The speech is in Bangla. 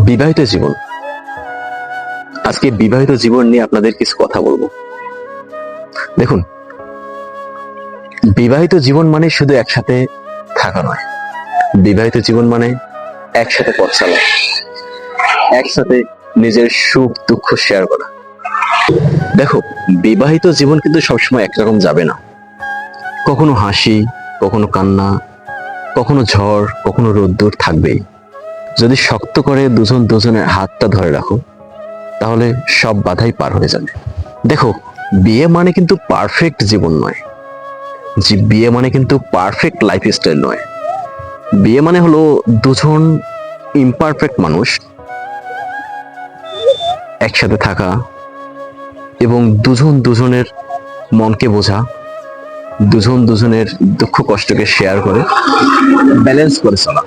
বিবাহিত জীবন। আজকে বিবাহিত জীবন নিয়ে আপনাদের কিছু কথা বলব। দেখুন, বিবাহিত জীবন মানে শুধু একসাথে থাকা নয়। বিবাহিত জীবন মানে একসাথে পথ চালা। একসাথে নিজের সুখ, দুঃখ শেয়ার করা। দেখো, বিবাহিত জীবন কিন্তু সবসময় একরকম যাবে না। কখনো হাসি, কখনো কান্না, কখনো ঝড়, কখনো রোদ্দুর থাকবেই। যদি শক্ত করে দুজন দুজনের হাতটা ধরে রাখো, তাহলে সব বাধাই পার হয়ে যাবে। দেখো, বিয়ে মানে কিন্তু পারফেক্ট জীবন নয়। যে বিয়ে মানে কিন্তু পারফেক্ট লাইফ স্টাইল নয়। বিয়ে মানে হলো দুজন ইমপারফেক্ট মানুষ একসাথে থাকা এবং দুজন দুজনের মনকে বোঝা, দুজন দুজনের দুঃখ কষ্টকে শেয়ার করে ব্যালেন্স করে চলা।